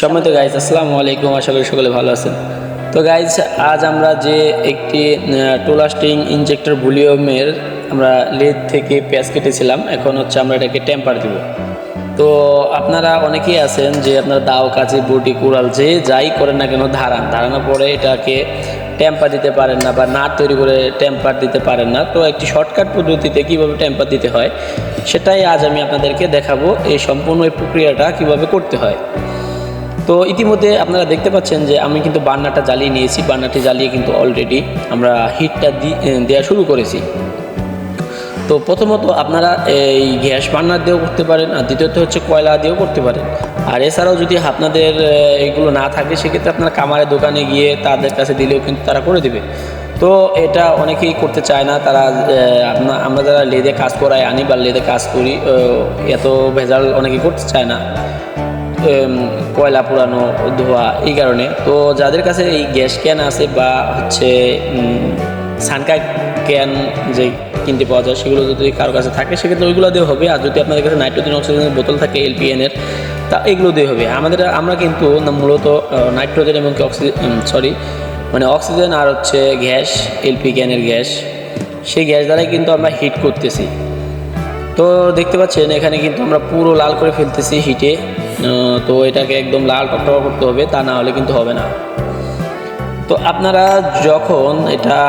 সম্মত গাইজ আসসালামু আলাইকুম, আশা করি সকলে ভালো আছেন। তো গাইজ আজ আমরা যে একটি টোলাস্টিং ইনজেক্টর ভলিউমের আমরা লেদ থেকে পেঁয়াজ কেটেছিলাম, এখন হচ্ছে আমরা এটাকে টেম্পার দিব। তো আপনারা অনেকেই আছেন যে আপনারা দাও কাজে বটি, কুড়াল যে যাই করেন না কেন ধারান। ধারানোর পরে এটাকে টেম্পার দিতে পারেন না বা না তৈরি করে টেম্পার দিতে পারেন না। তো একটি শর্টকাট পদ্ধতিতে কীভাবে টেম্পার দিতে হয়, সেটাই আজ আমি আপনাদেরকে দেখাবো। এই সম্পূর্ণ এই প্রক্রিয়াটা কীভাবে করতে হয়। তো ইতিমধ্যে আপনারা দেখতে পাচ্ছেন যে আমি কিন্তু বার্নারটা জ্বালিয়ে নিয়েছি। বার্নারটি জ্বালিয়ে কিন্তু অলরেডি আমরা হিটটা দেওয়া শুরু করেছি। তো প্রথমত আপনারা এই গ্যাস বার্নার দিয়েও করতে পারেন আর দ্বিতীয়ত হচ্ছে কয়লা দিয়েও করতে পারেন। আর এছাড়াও যদি আপনাদের এগুলো না থাকে সেক্ষেত্রে আপনারা কামারের দোকানে গিয়ে তাদের কাছে দিলেও কিন্তু তারা করে দেবে। তো এটা অনেকেই করতে চায় না। তারা আমরা যারা লেদে কাজ করাই আনি বা লেদে কাজ করি এত ভেজাল অনেকেই করতে চায় না। কয়লা পুরানো ধোয়া এই কারণে। তো যাদের কাছে এই গ্যাস ক্যান আছে বা হচ্ছে সানকা ক্যান যে কিনতে পাওয়া যায়, সেগুলো যদি কারও কাছে থাকে, সেক্ষেত্রে ওইগুলো দিয়ে হবে। আর যদি আপনাদের কাছে নাইট্রোজেন, অক্সিজেনের বোতল থাকে এলপিএনের তা এগুলো দিয়ে হবে। আমাদের, আমরা কিন্তু মূলত নাইট্রোজেন এবং অক্সিজেন সরি মানে অক্সিজেন আর হচ্ছে গ্যাস, এলপি ক্যানের গ্যাস, সেই গ্যাস দ্বারাই কিন্তু আমরা হিট করতেছি। তো দেখতে পাচ্ছেন, এখানে কিন্তু আমরা পুরো লাল করে ফেলতেছি হিটে। তো এটাকে একদম লাল টকটকা করতে হবে, তা না হলে কিন্তু হবে না। তো আপনারা যখন এটা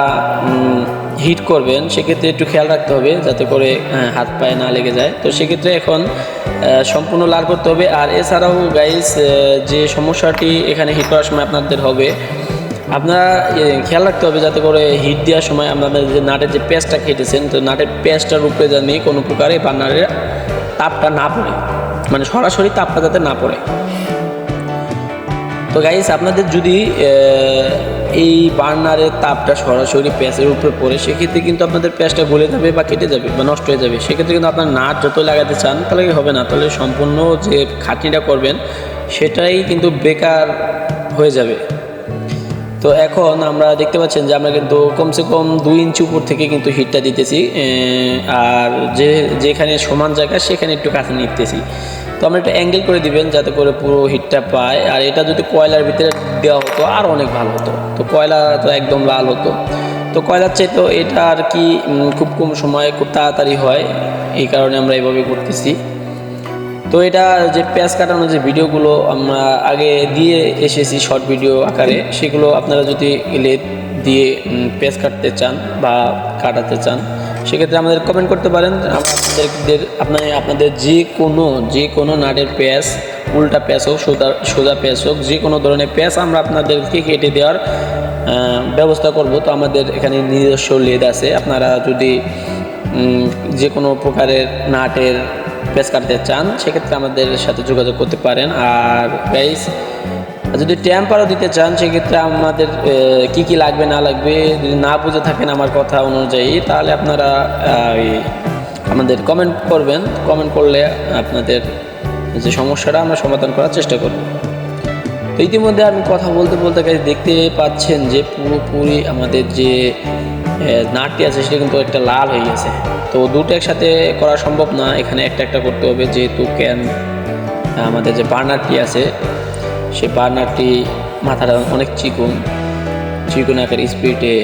হিট করবেন, সেক্ষেত্রে একটু খেয়াল রাখতে হবে যাতে করে হাত পায়ে না লেগে যায়। তো সেক্ষেত্রে এখন সম্পূর্ণ লাল করতে হবে। আর এছাড়াও গাইস যে সমস্যাটি এখানে হিট করার সময় আপনাদের হবে, আপনারা খেয়াল রাখতে হবে যাতে করে হিট দেওয়ার সময় আপনাদের যে নাটের যে পেঁয়াজটা কেটেছেন তো নাটের পেঁয়াজটার উপরে জানি কোনো প্রকারে বান্নারের তাপটা না পড়ে। মানে সরাসরি তাপটা যাতে না পড়ে। তো গাইস আপনাদের যদি এই বার্নারের তাপটা সরাসরি প্যাঁচের উপরে পড়ে, সেক্ষেত্রে কিন্তু আপনাদের প্যাঁচটা গলে যাবে বা কেটে যাবে বা নষ্ট হয়ে যাবে। সেক্ষেত্রে কিন্তু আপনার নাট যত লাগাতে চান, তাহলে হবে না? তাহলে সম্পূর্ণ যে খাটনিটা করবেন, সেটাই কিন্তু বেকার হয়ে যাবে। তো এখন আমরা দেখতে পাচ্ছেন যে আমরা কিন্তু কমসে কম দুই ইঞ্চি উপর থেকে কিন্তু হিটটা দিতেছি আর যে, যেখানে সমান জায়গা সেখানে একটু কাছে নিতেছি। তো আমরা একটা অ্যাঙ্গেল করে দিবেন যাতে করে পুরো হিটটা পায়, আর এটা যদি কয়লার ভিতরে দেওয়া হতো আর অনেক ভালো হতো। তো কয়লা তো একদম লাল হতো। তো কয়লার চেয়ে তো এটা আর কি খুব কম সময়ে খুব তাড়াতাড়ি হয়, এই কারণে আমরা এভাবে করতেছি। তো এটা যে পেঁয়াজ কাটানোর যে ভিডিওগুলো আমরা আগে দিয়ে এসেছি শর্ট ভিডিও আকারে, সেগুলো আপনারা যদি লেদ দিয়ে পেঁয়াজ কাটতে চান বা কাটাতে চান, সেক্ষেত্রে আমাদের কমেন্ট করতে পারেন। আপনাদের আপনার আপনাদের যে কোনো যে কোনো নাটের পেঁয়াজ উল্টা পেঁয়াজ হোক সোজা সোজা পেঁয়াজ হোক, যে কোনো ধরনের পেঁয়াজ আমরা আপনাদেরকে কেটে দেওয়ার ব্যবস্থা করব। তো আমাদের এখানে নিজস্ব লেদ আছে। আপনারা যদি যে কোনো প্রকারের নাটের পেস কাটতে চান, সেক্ষেত্রে আমাদের সাথে যোগাযোগ করতে পারেন। আর গাইস যদি ট্যাম্পারও দিতে চান, সেক্ষেত্রে আমাদের কি কি লাগবে, না লাগবে, যদি না বুঝে থাকেন আমার কথা অনুযায়ী, তাহলে আপনারা আমাদের কমেন্ট করবেন। কমেন্ট করলে আপনাদের যে সমস্যাটা, আমরা সমাধান করার চেষ্টা করব। তো ইতিমধ্যে আমি কথা বলতে বলতে দেখতে পাচ্ছেন যে পুরোপুরি আমাদের যে নাটটি আছে, সেটা কিন্তু একটা লাল হয়ে গেছে। তো দুটো একসাথে করা সম্ভব না, এখানে একটা একটা করতে হবে, যেহেতু ক্যান আমাদের যে বার্নারটি আছে, সেই বার্নারটি মাথাটা অনেক চিকুন চিকুন আকার স্পিডে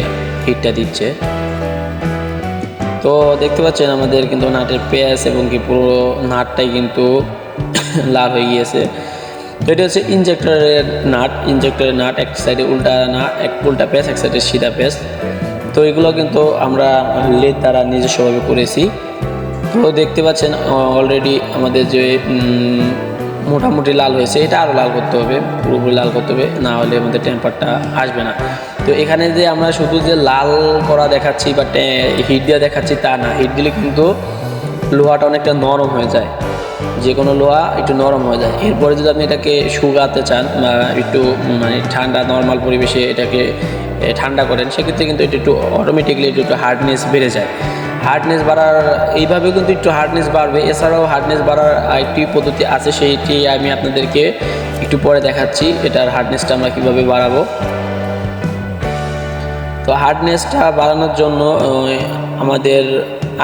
হিটটা দিচ্ছে। তো দেখতে পাচ্ছেন আমাদের কিন্তু নাটের পেঁয়াজ এবং কি পুরো নাটটাই কিন্তু লাল হয়ে গিয়েছে। তো এটা হচ্ছে ইনজেক্টরের নাট ইনজেক্টরের নাট, এক সাইডে উল্টা না এক উল্টা পেঁয়াজ, এক সাইডে সিধা পেঁয়াজ। তো এগুলো কিন্তু আমরা লেদ দ্বারা নিজস্বভাবে করেছি। তো দেখতে পাচ্ছেন অলরেডি আমাদের যে মোটামুটি লাল হয়েছে, এটা আরও লাল করতে হবে, পুরোপুরি লাল করতে হবে, না হলে আমাদের টেম্পারটা আসবে না। তো এখানে যে আমরা শুধু যে লাল করা দেখাচ্ছি বা হিট দিয়ে দেখাচ্ছি তা না হিট দিলে কিন্তু লোহাটা অনেকটা নরম হয়ে যায়। যে কোনো লোহা একটু নরম হয়ে যায়। এরপরে যদি আপনি এটাকে শুকাতে চান বা একটু মানে ঠান্ডা নর্মাল পরিবেশে এটাকে ঠান্ডা করেন, সেক্ষেত্রে কিন্তু এটা একটু অটোমেটিকলি একটু একটু হার্ডনেস বেড়ে যায়। হার্ডনেস বাড়ার এইভাবে কিন্তু একটু হার্ডনেস বাড়বে। এছাড়াও হার্ডনেস বাড়ার আরেকটি পদ্ধতি আছে, সেইটি আমি আপনাদেরকে একটু পরে দেখাচ্ছি, এটার হার্ডনেসটা আমরা কীভাবে বাড়াবো। তো হার্ডনেসটা বাড়ানোর জন্য আমাদের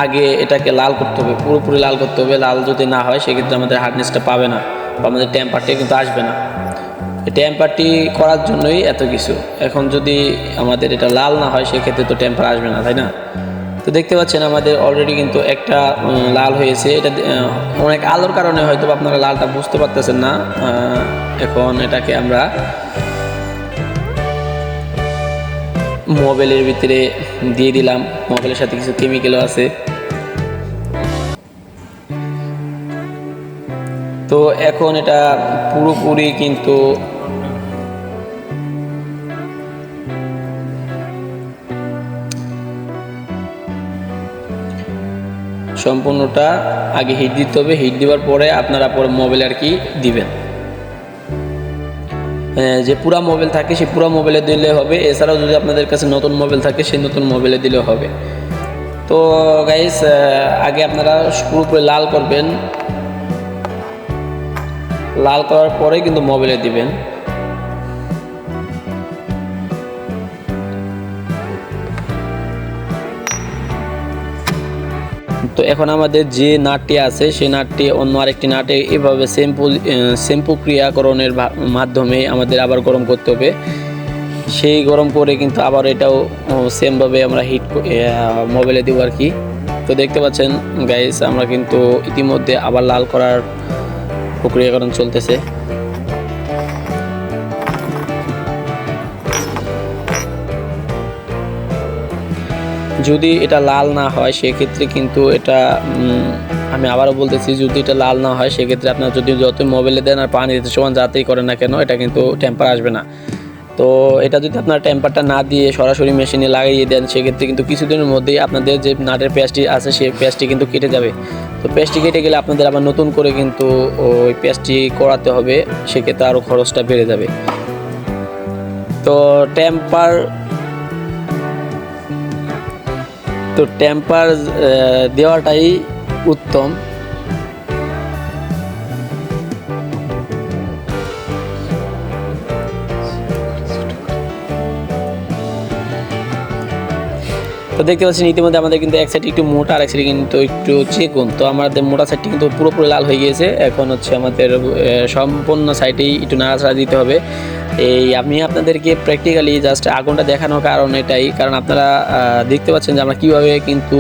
আগে এটাকে লাল করতে হবে, পুরোপুরি লাল করতে হবে। লাল যদি না হয়, সেক্ষেত্রে আমাদের হার্ডনেসটা পাবে না, বা আমাদের টেম্পারটা কিন্তু আসবে না। টেম্পারটি করার জন্যই এত কিছু। এখন যদি আমাদের এটা লাল না হয়, সেক্ষেত্রে তো টেম্পার আসবে না, তাই না? তো দেখতে পাচ্ছেন আমাদের অলরেডি কিন্তু একটা লাল হয়েছে। এটা অনেক আলোর কারণে হয়তো আপনারা লালটা বুঝতে পারতেছেন না। এখন এটাকে আমরা মোবাইলের ভিতরে দিয়ে দিলাম। মোবাইলের সাথে কিছু কেমিক্যালও আছে। তো এখন এটা পুরোপুরি কিন্তু সম্পূর্ণটা আগে হিট দিতে হবে। হিট দেওয়ার পরে আপনারা পরে মোবাইল আর কি দিবেন। যে পুরা মোবাইল থাকে সেই পুরা মোবাইলে দিলে হবে। এছাড়াও যদি আপনাদের কাছে নতুন মোবাইল থাকে সেই নতুন মোবাইলে দিলে হবে। তো গাইস আগে আপনারা পুরোপুরি লাল করবেন। লাল করার পরে কিন্তু মোবাইলে দিবেন। তো এখন আমাদের যে নাটটি আছে, সেই নাটটি অন্য আরেকটি নাটে এভাবে শ্যাম্পু সেম প্রক্রিয়াকরণের ভা- মাধ্যমে আমাদের আবার গরম করতে হবে। সেই গরম করে কিন্তু আবার এটাও সেমভাবে আমরা হিট মোবাইলে দিব আর কি। তো দেখতে পাচ্ছেন গাইস আমরা কিন্তু ইতিমধ্যে আবার লাল করার প্রক্রিয়াকরণ চলতেছে। যদি এটা লাল না হয়, সেক্ষেত্রে কিন্তু এটা আমি আবারও বলতেছি, যদি এটা লাল না হয়, সেক্ষেত্রে আপনার যদি যত মোবাইলে দেন আর পানি দিতে, সমান যাতেই করেন না কেন, এটা কিন্তু টেম্পার আসবে না। তো এটা যদি আপনার টেম্পারটা না দিয়ে সরাসরি মেশিনে লাগিয়ে দেন, সেক্ষেত্রে কিন্তু কিছুদিনের মধ্যেই আপনাদের যে নাটের পেঁয়াজটি আছে, সেই পেঁয়াজটি কিন্তু কেটে যাবে। তো পেঁয়াজটি কেটে গেলে আপনাদের আবার নতুন করে কিন্তু ওই পেঁয়াজটি করাতে হবে, সেক্ষেত্রে আরও খরচটা বেড়ে যাবে। তো টেম্পার তো টেম্পার দেওয়াটাই উত্তম। তো দেখতে পাচ্ছেন, ইতিমধ্যে আমাদের কিন্তু এক সাইড একটু মোটা আর এক সাইডে কিন্তু একটু চিকন। তো আমাদের মোটা সাইডটি কিন্তু পুরোপুরি লাল হয়ে গিয়েছে। এখন হচ্ছে আমাদের সম্পূর্ণ সাইডেই একটু নাড়াচাড়া দিতে হবে। এই, আমি আপনাদেরকে প্র্যাকটিক্যালি জাস্ট আগুনটা দেখানোর কারণ এটাই। কারণ আপনারা দেখতে পাচ্ছেন যে আমরা কীভাবে কিন্তু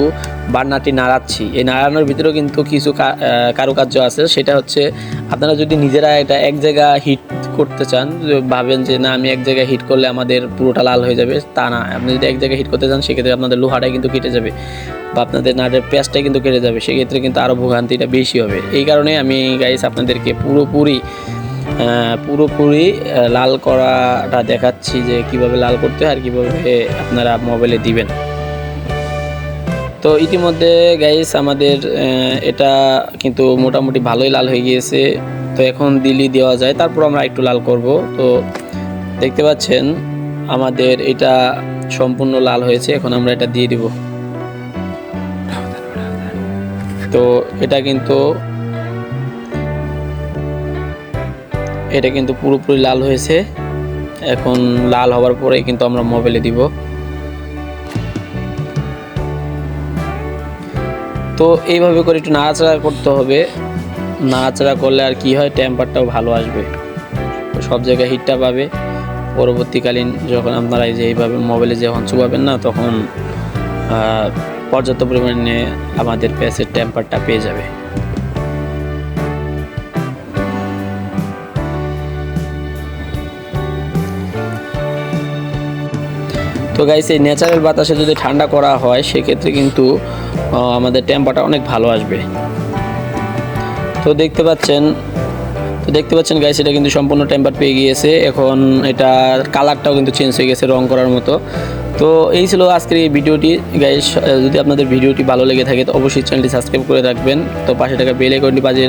বান্নাটি নাড়াচ্ছি। এই নাড়ানোর ভিতরেও কিন্তু কিছু কারুকার্য আছে। সেটা হচ্ছে আপনারা যদি নিজেরা এটা এক জায়গা হিট করতে চান ভাবেন যে না, আমি এক জায়গায় হিট করলে আমাদের পুরোটা লাল হয়ে যাবে, তা না। আপনি যদি এক জায়গায় হিট করতে চান, সেক্ষেত্রে আপনাদের লোহাটাই কিন্তু কেটে যাবে বা আপনাদের নাটের পেঁয়াজটাই কিন্তু কেটে যাবে। সেক্ষেত্রে কিন্তু আরও ভোগান্তিটা বেশি হবে। এই কারণে আমি গাইস আপনাদেরকে পুরোপুরি পুরোপুরি লাল করাটা দেখাচ্ছি যে কীভাবে লাল করতে হয় আর কীভাবে আপনারা মোবাইলে দিবেন। তো ইতিমধ্যে গাইস আমাদের এটা কিন্তু মোটামুটি ভালোই লাল হয়ে গিয়েছে। তো এখন দিলি দেওয়া যায়, তারপর আমরা একটু লাল করব। তো দেখতে পাচ্ছেন, আমাদের এটা সম্পূর্ণ লাল হয়েছে, এখন আমরা এটা দিয়ে দিব। তো এটা কিন্তু এটা কিন্তু পুরোপুরি লাল হয়েছে। এখন লাল হওয়ার পরে কিন্তু আমরা মোবাইলে দিব। তো এইভাবে করে একটু নাড়াচাড়া করতে হবে। নাড়াচাড়া করলে আর কি হয় টেম্পারটাও ভালো আসবে। সব জায়গায় হিটটা পাবে। পরবর্তীকালীন যখন আপনারা এই যে এইভাবে মোবাইলে যখন চুবাবেন না, তখন পর্যাপ্ত পরিমাণে আমাদের প্যাসের টেম্পারটা পেয়ে যাবে। তো গাইস এই ন্যাচারাল বাতাসে যদি ঠান্ডা করা হয়, সেক্ষেত্রে কিন্তু আমাদের টেম্পারটা অনেক ভালো আসবে। তো দেখতে পাচ্ছেন, তো দেখতে পাচ্ছেন গাইস এটা কিন্তু সম্পূর্ণ টেম্পার পেয়ে গিয়েছে। এখন এটা কালারটাও কিন্তু চেঞ্জ হয়ে গেছে রং করার মতো। তো এই ছিল আজকের এই ভিডিওটি। গাইস যদি আপনাদের ভিডিওটি ভালো লেগে থাকে, তো অবশ্যই চ্যানেলটি সাবস্ক্রাইব করে রাখবেন। তো পাশে টাকা বেল আইকনটি বাজিয়ে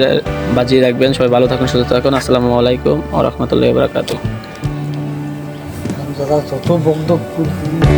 বাজিয়ে রাখবেন। সবাই ভালো থাকুন, সুস্থ থাকুন। আসসালামু আলাইকুম ও রহমতুল্লাহ বারাকাতুহ। দাদা যত বকদক করবি